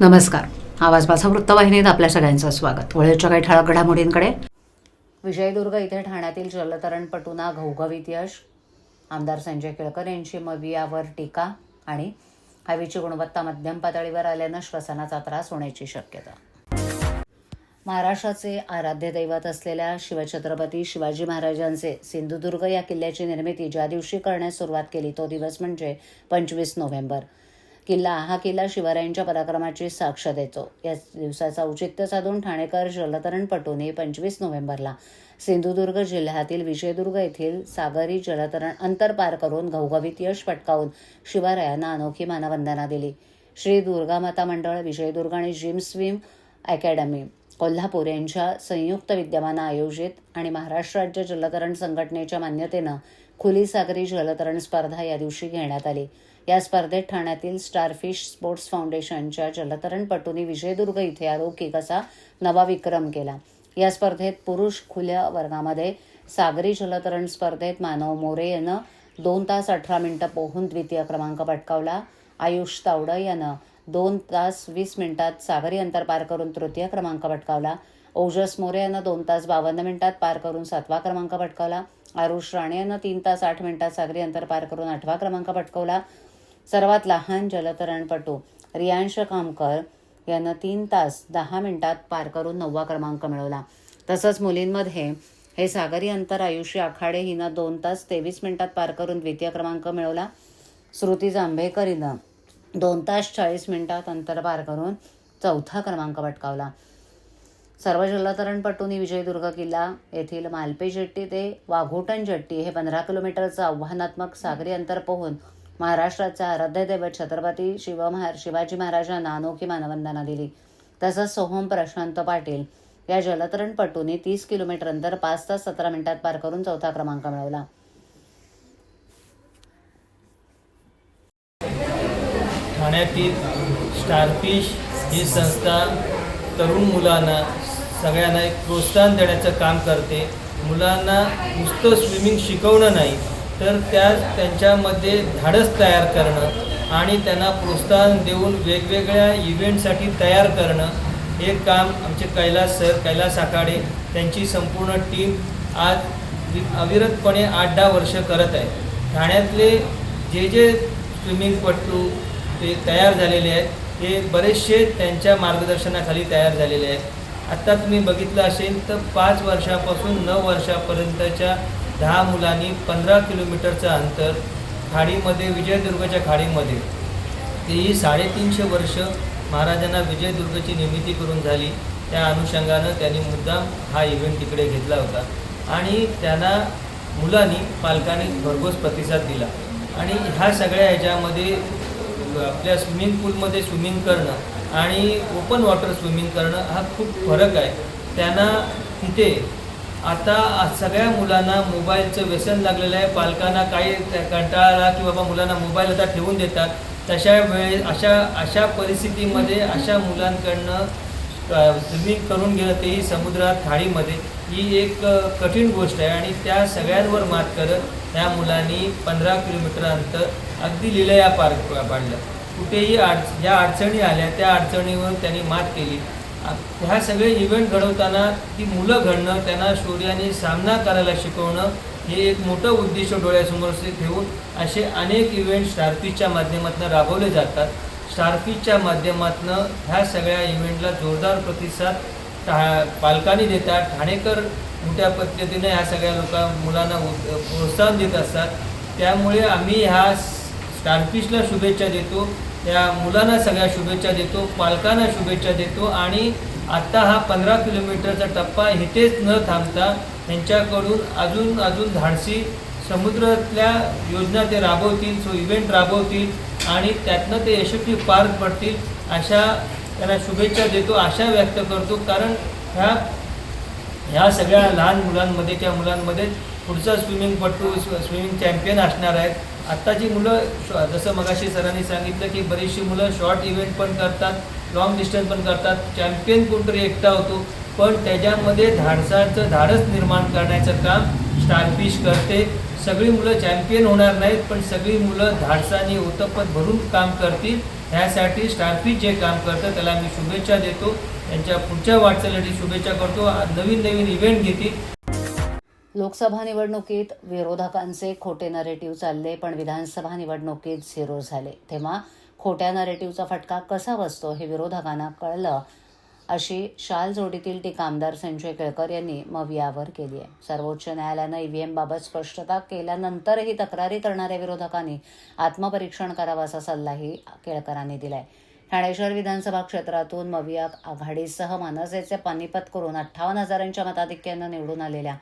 नमस्कार. आवाज माझा वृत्तवाहिनीत आपल्या सगळ्यांचं स्वागत. वेळेच्या काही ठळक घडामोडींकडे. विजयदुर्ग इथे ठाण्यातील जलतरणपटूंना घवघवीत यश. आमदार संजय केळकर यांची मवियावर टीका आणि हवेची गुणवत्ता मध्यम पातळीवर आल्यानं श्वसनाचा त्रास होण्याची शक्यता. महाराष्ट्राचे आराध्य दैवत असलेल्या शिवछत्रपती शिवाजी महाराजांचे सिंधुदुर्ग या किल्ल्याची निर्मिती ज्या दिवशी करण्यास सुरुवात केली तो दिवस म्हणजे पंचवीस नोव्हेंबर. किल्ला हा किल्ला शिवरायांच्या पराक्रमाची साक्ष देतो. या दिवसाचा औचित्य साधून ठाणेकर जलतरणपटूने पंचवीस नोव्हेंबरला सिंधुदुर्ग जिल्ह्यातील विजयदुर्ग येथील सागरी जलतरण अंतर पार करून घवघवीत यश पटकावून शिवरायांना अनोखी मानवंदना दिली. श्री दुर्गामाता मंडळ विजयदुर्ग आणि जिम स्विम अकॅडमी कोल्हापूर यांच्या संयुक्त विद्यमानं आयोजित आणि महाराष्ट्र राज्य जलतरण संघटनेच्या मान्यतेनं खुली सागरी जलतरण स्पर्धा या दिवशी घेण्यात आली. या स्पर्धेत ठाण्यातील स्टारफिश स्पोर्ट्स फाउंडेशनच्या जलतरणपटूंनी विजयदुर्ग इथे अलौकिक असा नवा विक्रम केला. या स्पर्धेत पुरुष खुल्या वर्गामध्ये सागरी जलतरण स्पर्धेत मानव मोरे यानं दोन तास अठरा मिनिटं पोहून द्वितीय क्रमांक पटकावला. आयुष तावडं यानं दोन तास वीस मिनिटात सागरी अंतर पार करून तृतीय क्रमांक पटकावला. ओजस मोरे यानं दोन तास बावन्न मिनिटात पार करून सातवा क्रमांक पटकावला. आरुष राणे यानं तीन तास आठ मिनिटात सागरी अंतर पार करून आठवा क्रमांक पटकावला. सर्वात लहान जलतरणपटू रियांश कामकर यानं तीन तास दहा मिनिटात पार करून नववा क्रमांक मिळवला. तसंच मुलींमध्ये हे सागरी अंतर आयुष्य आखाडे हिनं दोन तास तेवीस मिनिटात पार करून द्वितीय क्रमांक मिळवला. श्रुती जांभेकर हिनं दोन तास चाळीस मिनिटात अंतर पार करून चौथा क्रमांक पटकावला. सर्व जलतरणपटूंनी विजयदुर्ग किल्ला येथील मालपे जेट्टी ते वाघोटण जेट्टी हे पंधरा किलोमीटरचं आव्हानात्मक सागरी अंतर पोहून महाराष्ट्राचा आराध्य दैवत छत्रपती शिवमहार शिवाजी महाराजांना अनोखी मानवंदना दिली. तसंच सोहम प्रशांत पाटील या जलतरणपटूंनी तीस किलोमीटर अंतर पाच तास सतरा मिनिटात पार करून चौथा क्रमांक मिळवला. ठाण्यातील स्टारफिश ही संस्था तरुण मुलांना सगळ्यांना एक प्रोत्साहन देण्याचं काम करते. मुलांना नुसतं स्विमिंग शिकवणं नाही तर त्या त्यांच्यामध्ये धाडस तयार करणं आणि त्यांना प्रोत्साहन देऊन वेगवेगळ्या इव्हेंटसाठी तयार करणं हे काम आमचे कैलास सर कैलास आखाडे त्यांची संपूर्ण टीम आज वि- अविरतपणे आठ दहा वर्ष करत आहे. ठाण्यातले जे जे स्विमिंगपटू ते तयार झालेले आहेत हे बरेचसे त्यांच्या मार्गदर्शनाखाली तयार झालेले आहेत. आत्ता तुम्ही बघितलं असेल तर पाच वर्षापासून नऊ वर्षापर्यंतच्या दहा मुलांनी पंधरा किलोमीटरचं अंतर खाडीमध्ये विजयदुर्गच्या खाडीमध्ये. तेही साडेतीनशे वर्ष महाराजांना विजयदुर्गची निर्मिती करून झाली. त्या अनुषंगानं त्यांनी मुद्दाम हा इव्हेंट तिकडे घेतला होता. आणि त्यांना मुलांनी पालकांनी भरघोस प्रतिसाद दिला. आणि ह्या सगळ्या ह्याच्यामध्ये आपल्या स्विमिंग पूलमध्ये स्विमिंग करणं आणि ओपन वॉटर स्विमिंग करणं हा खूप फरक आहे. त्यांना तिथे आता सगळ्या मुलांना मोबाईलचं व्यसन लागलेलं आहे. पालकांना काही त्या कंटाळा की बाबा मुलांना मोबाईल आता ठेवून देतात. तशा वेळे अशा अशा परिस्थितीमध्ये अशा मुलांकडनं स्विमिंग करून गेलं तेही समुद्रात खाडीमध्ये ही एक कठीण गोष्ट आहे. आणि त्या सगळ्यांवर मात करत त्या मुलांनी पंधरा किलोमीटर अंतर अगदी लिलया पार पाडलं. कुठेही अड ज्या अडचणी आल्या त्या अडचणीवर त्यांनी मात केली. ह्या सगळे इव्हेंट घडवताना ती मुलं घडणं त्यांना शौर्याने सामना करायला शिकवणं हे एक मोठं उद्दिष्ट डोळ्यासमोर ठेवून असे अनेक इव्हेंट स्टारफिशच्या माध्यमातून राबवले जातात. स्टारफिशच्या माध्यमातून ह्या सगळ्या इव्हेंटला जोरदार प्रतिसाद टा पालकांनी देतात. ठाणेकर मोठ्या पद्धतीने ह्या सगळ्या लोकां मुलांना प्रोत्साहन देत असतात. त्यामुळे आम्ही ह्या स्टारफिशला शुभेच्छा देतो. त्या मुलांना सगळ्या शुभेच्छा देतो पालकांना शुभेच्छा देतो आणि आत्ता हा पंधरा किलोमीटरचा टप्पा इथेच न थांबता त्यांच्याकडून अजून अजून धाडसी समुद्रातल्या योजना ते राबवतील सो इव्हेंट राबवतील आणि त्यातनं ते यशस्वी पार पडतील अशा त्यांना शुभेच्छा देतो आशा व्यक्त करतो. कारण ह्या ह्या सगळ्या लहान मुलांमध्ये त्या मुलांमध्ये पुढचा स्विमिंगपटू स्विमिंग चॅम्पियन असणार आहेत. आत्ताची मुलं जसं मगाशी सरांनी सांगितलं की बरीचशी मुलं शॉर्ट इव्हेंट पण करतात लॉंग डिस्टन्स पण करतात चॅम्पियन कोणतरी एकटा होतो पण त्याच्यामध्ये धाडसाचं धाडस निर्माण करण्याचं काम स्टारफिश करते. सगळी मुलं चॅम्पियन होणार नाहीत पण सगळी मुलं धाडसाने ओतपत भरून काम करतील. ह्यासाठी स्टारफिश जे काम करतं त्याला मी शुभेच्छा देतो. त्यांच्या पुढच्या वाटचालीसाठी शुभेच्छा करतो. नवीन नवीन इव्हेंट घेतील. लोकसभा निवडणुकीत विरोधकांचे खोटे नरेटिव्ह चालले पण विधानसभा निवडणुकीत झिरो झाले. तेव्हा खोट्या नरेटिव्हचा फटका कसा बसतो हे विरोधकांना कळलं अशी शाल जोडीतील टीका आमदार संजय केळकर यांनी मवियावर केली आहे. सर्वोच्च न्यायालयानं ईव्हीएमबाबत स्पष्टता केल्यानंतरही तक्रारी करणाऱ्या विरोधकांनी आत्मपरीक्षण करावं असा सल्लाही केळकरांनी दिलाय. ठाणे शहर विधानसभा क्षेत्रातून मविया आघाडीसह मनसेचे पानिपत करून अठ्ठावन्न हजारांच्या मताधिक्यानं निवडून आलेल्या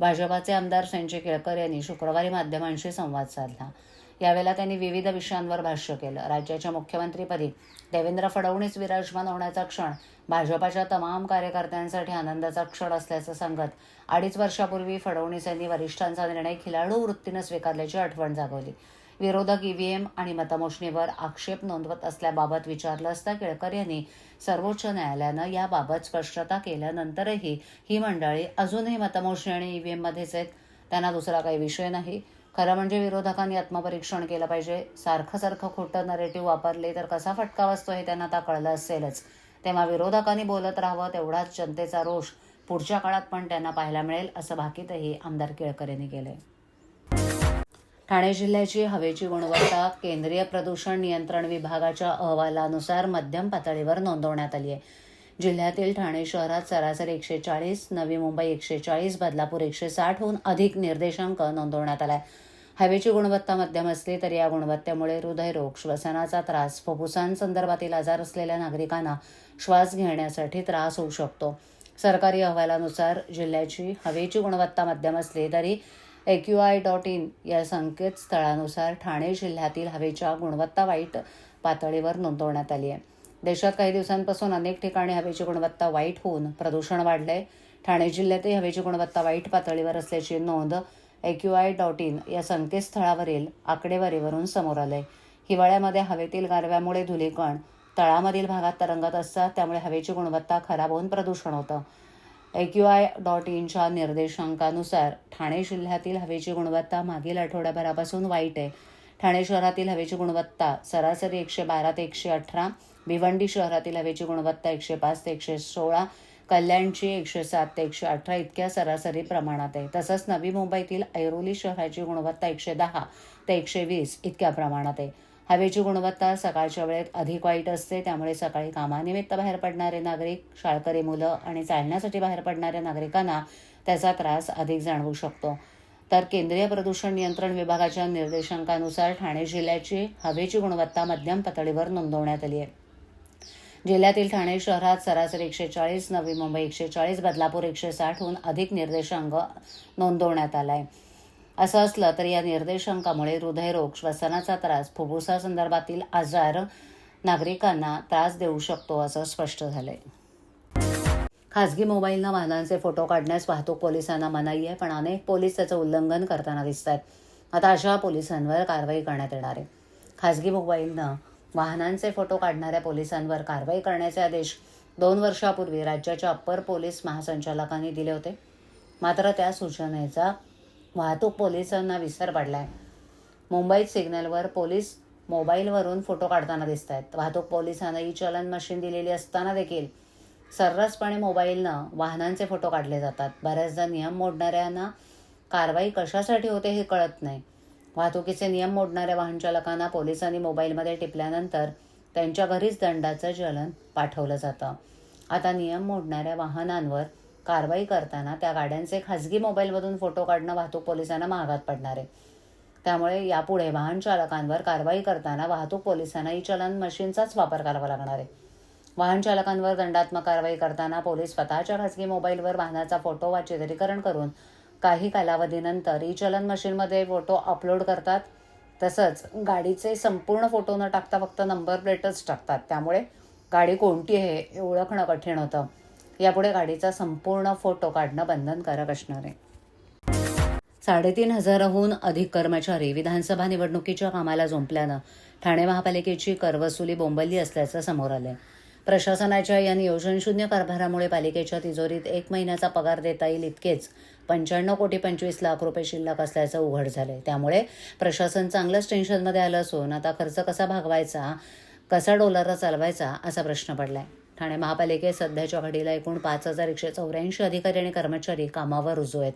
भाजपाचे आमदार संजय केळकर यांनी शुक्रवारी माध्यमांशी संवाद साधला. यावेळेला त्यांनी विविध विषयांवर भाष्य केलं. राज्याच्या मुख्यमंत्रीपदी देवेंद्र फडणवीस विराजमान होण्याचा क्षण भाजपाच्या तमाम कार्यकर्त्यांसाठी आनंदाचा क्षण असल्याचं सांगत अडीच वर्षापूर्वी फडणवीस यांनी वरिष्ठांचा निर्णय खिलाडू वृत्तीनं स्वीकारल्याची आठवण जागवली. विरोधक ईव्हीएम आणि मतमोजणीवर आक्षेप नोंदवत असल्याबाबत विचारलं असता केळकर यांनी सर्वोच्च न्यायालयानं याबाबत स्पष्टता केल्यानंतरही ही मंडळी अजूनही मतमोजणी आणि ईव्हीएममध्येच आहेत. त्यांना दुसरा काही विषय नाही. खरं म्हणजे विरोधकांनी आत्मपरीक्षण केलं पाहिजे. सारखं सारखं खोटं नरेटिव्ह वापरले तर कसा फटका बसतो हे त्यांना आता कळलं असेलच. तेव्हा विरोधकांनी बोलत राहावं तेवढाच जनतेचा रोष पुढच्या काळात पण त्यांना पाहायला मिळेल असं भाकीतही आमदार केळकर यांनी केलंय. ठाणे जिल्ह्याची हवेची गुणवत्ता केंद्रीय प्रदूषण नियंत्रण विभागाच्या अहवालानुसार मध्यम पातळीवर नोंदवण्यात आली आहे. जिल्ह्यातील ठाणे शहरात सरासरी एकशे चाळीस नवी मुंबई एकशे चाळीस बदलापूर एकशे साठहून अधिक निर्देशांक नोंदवण्यात आला आहे हवेची गुणवत्ता मध्यम असली तरी या गुणवत्तेमुळे हृदयरोग श्वसनाचा त्रास फुफ्फुसांसंदर्भातील आजार असलेल्या नागरिकांना श्वास घेण्यासाठी त्रास होऊ शकतो. सरकारी अहवालानुसार जिल्ह्याची हवेची गुणवत्ता मध्यम असली तरी एक्यूआय डॉट इन या संकेतस्थळानुसार ठाणे जिल्ह्यातील हवेच्या गुणवत्ता वाईट पातळीवर नोंदवण्यात आली आहे. देशात काही दिवसांपासून अनेक ठिकाणी हवेची गुणवत्ता वाईट होऊन प्रदूषण वाढलंय. ठाणे जिल्ह्यातही हवेची गुणवत्ता वाईट पातळीवर असल्याची नोंद एक्यूआय डॉट इन या संकेतस्थळावरील आकडेवारीवरून समोर आलंय. हिवाळ्यामध्ये हवेतील गारव्यामुळे धुलीकण तळामधील भागात तरंगत असतात त्यामुळे हवेची गुणवत्ता खराब होऊन प्रदूषण होतं. एक्यूआय डॉट इनच्या निर्देशांकानुसार ठाणे जिल्ह्यातील हवेची गुणवत्ता मागील आठवड्याभरापासून वाईट आहे. ठाणे शहरातील हवेची गुणवत्ता सरासरी एकशे बारा ते एकशे अठरा भिवंडी शहरातील हवेची गुणवत्ता एकशे पाच ते एकशे सोळा कल्याणची एकशे सात ते एकशे अठरा इतक्या सरासरी प्रमाणात आहे. तसंच नवी मुंबईतील ऐरोली शहराची गुणवत्ता एकशे दहा ते एकशे वीस इतक्या प्रमाणात आहे. हवेची गुणवत्ता सकाळच्या वेळेत अधिक वाईट असते त्यामुळे सकाळी कामानिमित्त बाहेर पडणारे नागरिक शाळकरी मुलं आणि चालण्यासाठी बाहेर पडणाऱ्या नागरिकांना त्याचा त्रास अधिक जाणवू शकतो. तर केंद्रीय प्रदूषण नियंत्रण विभागाच्या निर्देशांकानुसार ठाणे जिल्ह्याची हवेची गुणवत्ता मध्यम पातळीवर नोंदवण्यात आली आहे. जिल्ह्यातील ठाणे शहरात सरासरी एकशे चाळीस नवी मुंबई एकशे चाळीस बदलापूर एकशे साठहून अधिक निर्देशांक नोंदवण्यात आलाय. असं असलं तरी या निर्देशांकामुळे हृदयरोग श्वसनाचा त्रास फुफ्फुसासंदर्भातील आजार नागरिकांना त्रास देऊ शकतो असं स्पष्ट झालंय. खासगी मोबाईलनं वाहनांचे फोटो काढण्यास वाहतूक पोलिसांना मनाई आहे पण अनेक पोलीस त्याचं उल्लंघन करताना दिसत आहेत आता अशा पोलिसांवर कारवाई करण्यात येणार आहे. खासगी मोबाईलनं वाहनांचे फोटो काढणाऱ्या पोलिसांवर कारवाई करण्याचे आदेश दोन वर्षापूर्वी राज्याच्या अप्पर पोलीस महासंचालकांनी दिले होते. मात्र त्या सूचनेचा वाहतूक पोलिसांना विसर पडलाय. मुंबईत सिग्नलवर पोलीस मोबाईलवरून फोटो काढताना दिसत आहेत वाहतूक पोलिसांना ई चलन मशीन दिलेली असताना देखील सर्रासपणे मोबाईलनं वाहनांचे फोटो काढले जातात. बऱ्याचदा नियम मोडणाऱ्यांना कारवाई कशासाठी होते हे कळत नाही. वाहतुकीचे नियम मोडणाऱ्या वाहनचालकांना पोलिसांनी मोबाईलमध्ये टिपल्यानंतर त्यांच्या घरीच दंडाचं चलन पाठवलं जातं. आता नियम मोडणाऱ्या वाहनांवर कारवाई करताना त्या गाड्यांचे खाजगी मोबाईलमधून फोटो काढणं वाहतूक पोलिसांना महागात पडणार आहे. त्यामुळे यापुढे वाहन चालकांवर कारवाई करताना वाहतूक पोलिसांना ई चलन मशीनचाच वापर करावा लागणार आहे. वाहन चालकांवर दंडात्मक कारवाई करताना पोलीस स्वतःच्या खासगी मोबाईलवर वाहनाचा फोटो वा चित्रीकरण करून काही कालावधीनंतर ई चलन मशीनमध्ये फोटो अपलोड करतात. तसंच गाडीचे संपूर्ण फोटो न टाकता फक्त नंबर प्लेटच टाकतात. त्यामुळे गाडी कोणती आहे हे ओळखणं कठीण होतं. यापुढे गाडीचा संपूर्ण फोटो काढणं बंधनकारक असणार आहे. साडेतीन हजाराहून अधिक कर्मचारी विधानसभा निवडणुकीच्या कामाला झोंपल्यानं ठाणे महापालिकेची करवसुली बोंबलली असल्याचं समोर आलंय. प्रशासनाच्या या नियोजनशून्य कारभारामुळे पालिकेच्या तिजोरीत एक महिन्याचा पगार देता येईल इतकेच पंच्याण्णव कोटी पंचवीस लाख रुपये शिल्लक असल्याचं उघड झालंय. त्यामुळे प्रशासन चांगलंच टेन्शनमध्ये आलं असून आता खर्च कसा भागवायचा कसा डोलारा चालवायचा असा प्रश्न पडलाय. ठाणे महापालिकेत सध्याच्या घडीला एकूण पाच हजार एकशे चौऱ्याऐंशी अधिकारी आणि कर्मचारी कामावर रुजू आहेत.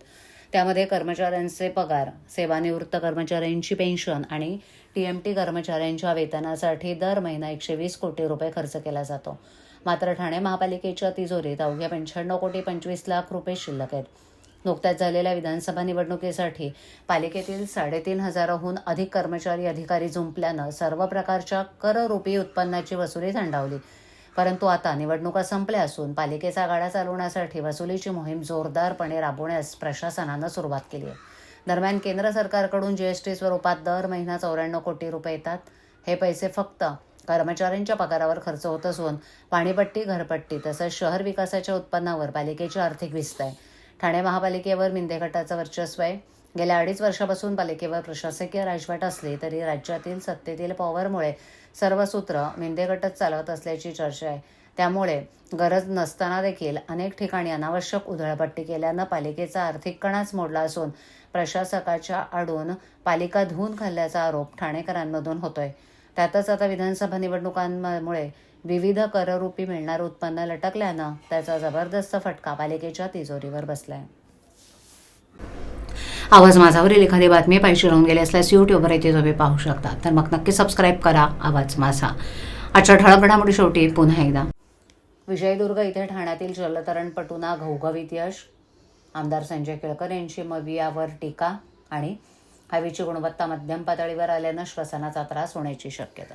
त्यामध्ये कर्मचाऱ्यांचे पगार सेवानिवृत्त कर्मचाऱ्यांची पेन्शन आणि टी एम टी कर्मचाऱ्यांच्या वेतनासाठी दर महिना एकशे वीस कोटी रुपये खर्च केला जातो. मात्र ठाणे महापालिकेच्या तिजोरीत अवघ्या पंच्याण्णव कोटी पंचवीस लाख रुपये शिल्लक आहेत. नुकत्याच झालेल्या विधानसभा निवडणुकीसाठी पालिकेतील साडेतीन हजाराहून अधिक कर्मचारी अधिकारी जुंपल्यानं सर्व प्रकारच्या कररूपी उत्पन्नाची वसुली थंडावली. परंतु आता निवडणुका संपल्या असून पालिकेचा गाडा चालवण्यासाठी वसुलीची मोहीम जोरदारपणे राबवण्यास प्रशासनानं सुरुवात केली आहे. दरम्यान केंद्र सरकारकडून जीएसटी स्वरूपात दर महिना चौऱ्याण्णव कोटी रुपये येतात. हे पैसे फक्त कर्मचाऱ्यांच्या पगारावर खर्च होत असून पाणीपट्टी घरपट्टी तसंच शहर विकासाच्या उत्पन्नावर पालिकेची आर्थिक विस्त आहे. ठाणे महापालिकेवर मिंदे गटाचं वर्चस्व आहे. गेल्या अडीच वर्षापासून पालिकेवर प्रशासकीय राजवट असली तरी राज्यातील सत्तेतील पॉवरमुळे सर्व सूत्र मेंदेगटच चालवत असल्याची चर्चा आहे. त्यामुळे गरज नसताना देखील अनेक ठिकाणी अनावश्यक उधळपट्टी केल्यानं पालिकेचा आर्थिक कणाच मोडला असून प्रशासकाच्या आडून पालिका धुवून खाल्ल्याचा आरोप ठाणेकरांमधून होतोय. त्यातच आता विधानसभा निवडणुकांमुळे विविध कररूपी मिळणारं उत्पन्न लटकल्यानं त्याचा जबरदस्त फटका पालिकेच्या तिजोरीवर बसलाय. आवाज माझावरील एखादी बातमी पाहिजे राहून गेली असल्यास यूट्यूबवर येथे तुम्ही पाहू शकता. तर मग नक्की सबस्क्राईब करा आवाज माझा. आजच्या ठळक घडामोडी शेवटी पुन्हा एकदा. विजयदुर्ग इथे ठाण्यातील जलतरणपटूंना घवघवीत यश. आमदार संजय केळकर यांची मवियावर टीका आणि हवेची गुणवत्ता मध्यम पातळीवर आल्यानं श्वसनाचा त्रास होण्याची शक्यता.